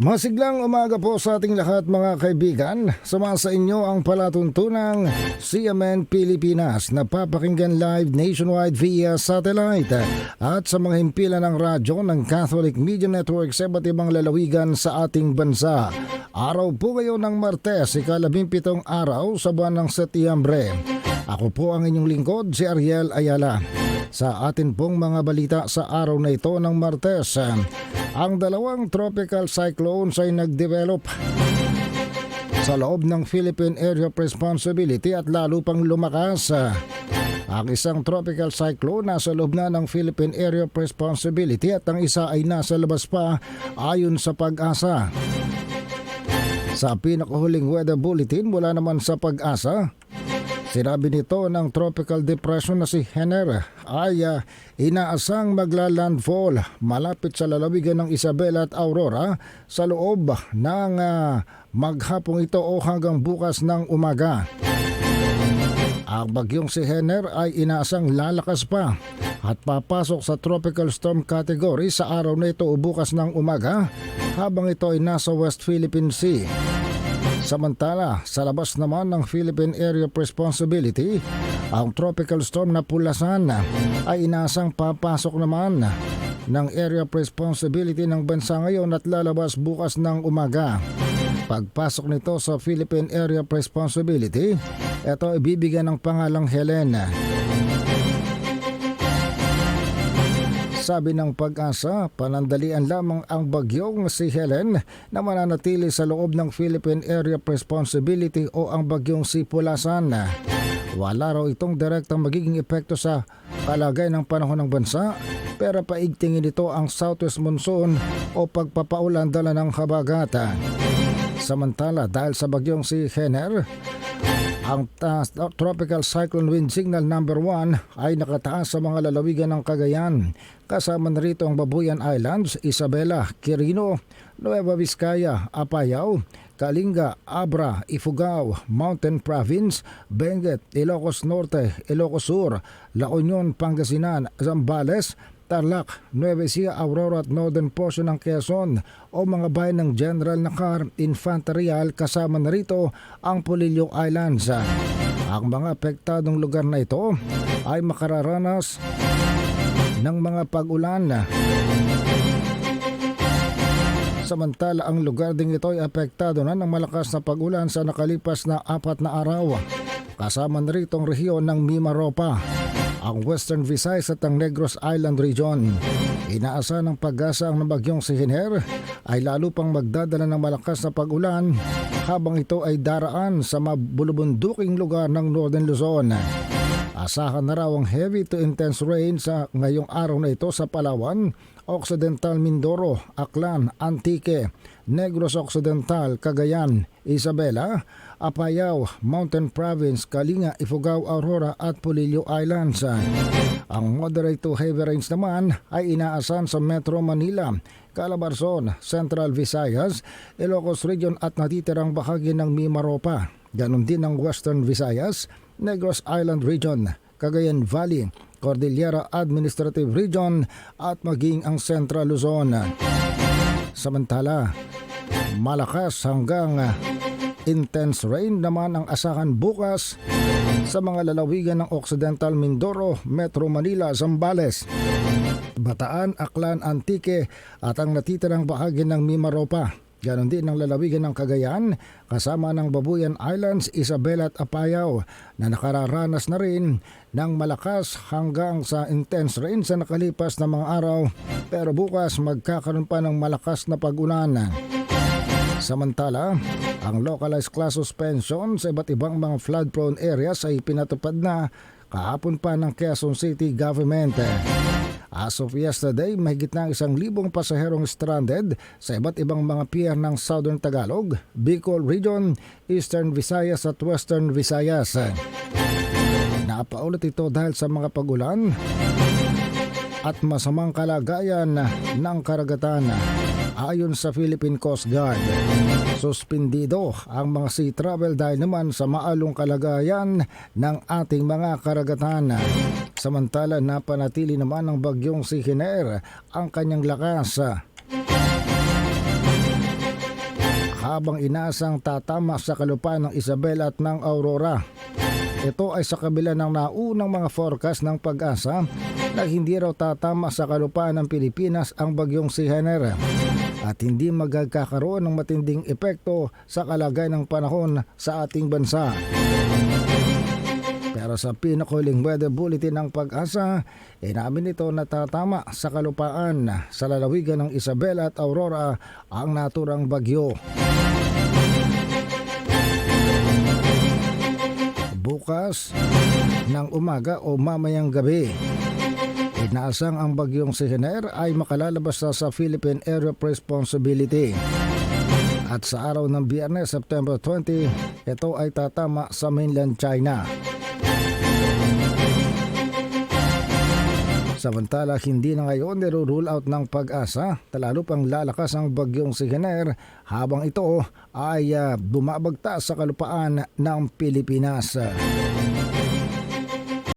Masiglang umaga po sa ating lahat mga kaibigan. Sama sa inyo ang palatuntunang CMN Pilipinas na papakinggan live nationwide via satellite at sa mga himpilan ng radyo ng Catholic Media Network sa iba't ibang lalawigan sa ating bansa. Araw po ngayon ng Martes, ikalabimpitong araw sa buwan ng Setyembre. Ako po ang inyong lingkod, si Ariel Ayala. Sa atin pong mga balita sa araw na ito ng Martes, ang dalawang tropical cyclones ay nagdevelop sa loob ng Philippine Area of Responsibility at lalo pang lumakas. Ang isang tropical cyclone nasa loob na ng Philippine Area of Responsibility at ang isa ay nasa labas pa ayon sa pag-asa. Sa pinakahuling weather bulletin mula naman sa pag-asa, Sinabi nito ng tropical depression na si Henner ay uh, inaasang maglalandfall malapit sa lalawigan ng Isabela at Aurora sa loob ng uh, maghapong ito o hanggang bukas ng umaga. Ang bagyong si Henner ay inaasang lalakas pa at papasok sa tropical storm category sa araw na ito o bukas ng umaga habang ito ay nasa West Philippine Sea. Samantala, sa labas naman ng Philippine Area of Responsibility, ang tropical storm na pulasan ay inasang papasok naman ng Area of Responsibility ng bansa ngayon at lalabas bukas ng umaga. Pagpasok nito sa Philippine Area of Responsibility, ito ibibigyan ng pangalang Helen. Sabi ng pag-asa, panandalian lamang ang bagyong si Helen na mananatili sa loob ng Philippine Area of Responsibility o ang bagyong si Pulasan. Wala raw itong direktang magiging epekto sa kalagay ng panahon ng bansa pero paigtingin ito ang southwest monsoon o pagpapaulan dala ng habagata. Samantala dahil sa bagyong si Henner, ang uh, tropical cyclone wind signal number 1 ay nakataas sa mga lalawigan ng Cagayan. Kasama na rito ang Babuyan Islands, Isabela, Quirino, Nueva Vizcaya, Apayao, Kalinga, Abra, Ifugao, Mountain Province, Benguet, Ilocos Norte, Ilocos Sur, La Union, Pangasinan, Zambales, Tarlac, Nueva Ecija, Aurora at northern portion ng Quezon o mga bayan ng General Nakar, Infanterial kasama na rito ang Polillo Islands. Ang mga apektadong lugar na ito ay makararanas ng mga pag-ulan. Samantala ang lugar ding ito ay apektado na ng malakas na pag-ulan sa nakalipas na apat na araw. Kasama na rito ang rehiyon ng Mimaropa ang Western Visayas at ang Negros Island Region. Inaasa ng pag-asa ang bagyong si Hiner ay lalo pang magdadala ng malakas na pag-ulan habang ito ay daraan sa mabulubunduking lugar ng Northern Luzon. Asahan na raw ang heavy to intense rain sa ngayong araw na ito sa Palawan, Occidental Mindoro, Aklan, Antique, Negros Occidental, Cagayan, Isabela, Apayao, Mountain Province, Kalinga, Ifugao, Aurora at Polillo Islands. Ang moderate to heavy rains naman ay inaasahan sa Metro Manila, Calabarzon, Central Visayas, Ilocos Region at natitirang bahagi ng Mimaropa. Ganon din ang Western Visayas, Negros Island Region, Cagayan Valley, Cordillera Administrative Region at maging ang Central Luzon. Samantala, malakas hanggang intense rain naman ang asahan bukas sa mga lalawigan ng Occidental Mindoro, Metro Manila, Zambales, Bataan, Aklan, Antique at ang natitirang bahagi ng Mimaropa. Ganon din ang lalawigan ng Cagayan kasama ng Babuyan Islands, Isabela at Apayao na nakararanas na rin ng malakas hanggang sa intense rain sa nakalipas na mga araw pero bukas magkakaroon pa ng malakas na pag-ulan. Samantala, ang localized class suspension sa iba't ibang mga flood-prone areas ay pinatupad na kahapon pa ng Quezon City Government. As of yesterday, mahigit na isang libong pasaherong stranded sa iba't ibang mga pier ng Southern Tagalog, Bicol Region, Eastern Visayas at Western Visayas. Napaulit ito dahil sa mga pagulan at masamang kalagayan ng karagatan ayon sa Philippine Coast Guard. Suspindido ang mga sea travel dahil naman sa maalong kalagayan ng ating mga karagatan. Samantala napanatili naman ng bagyong si Hiner ang kanyang lakas habang inaasang tatama sa kalupaan ng Isabel at ng Aurora. Ito ay sa kabila ng naunang mga forecast ng pag-asa na hindi raw tatama sa kalupaan ng Pilipinas ang bagyong si Hener at hindi magkakaroon ng matinding epekto sa kalagayan ng panahon sa ating bansa. Pero sa pinakuling weather bulletin ng pag-asa, inamin nito na tatama sa kalupaan sa lalawigan ng Isabela at Aurora ang naturang bagyo. Bukas ng umaga o mamayang gabi, inaasang ang bagyong si Hener ay makalalabas na sa Philippine Area of Responsibility. At sa araw ng Biyernes, September 20, ito ay tatama sa mainland China. Samantala, hindi na ngayon niro-rule out ng pag-asa, talalo pang lalakas ang bagyong si Hener habang ito ay uh, bumabagta sa kalupaan ng Pilipinas.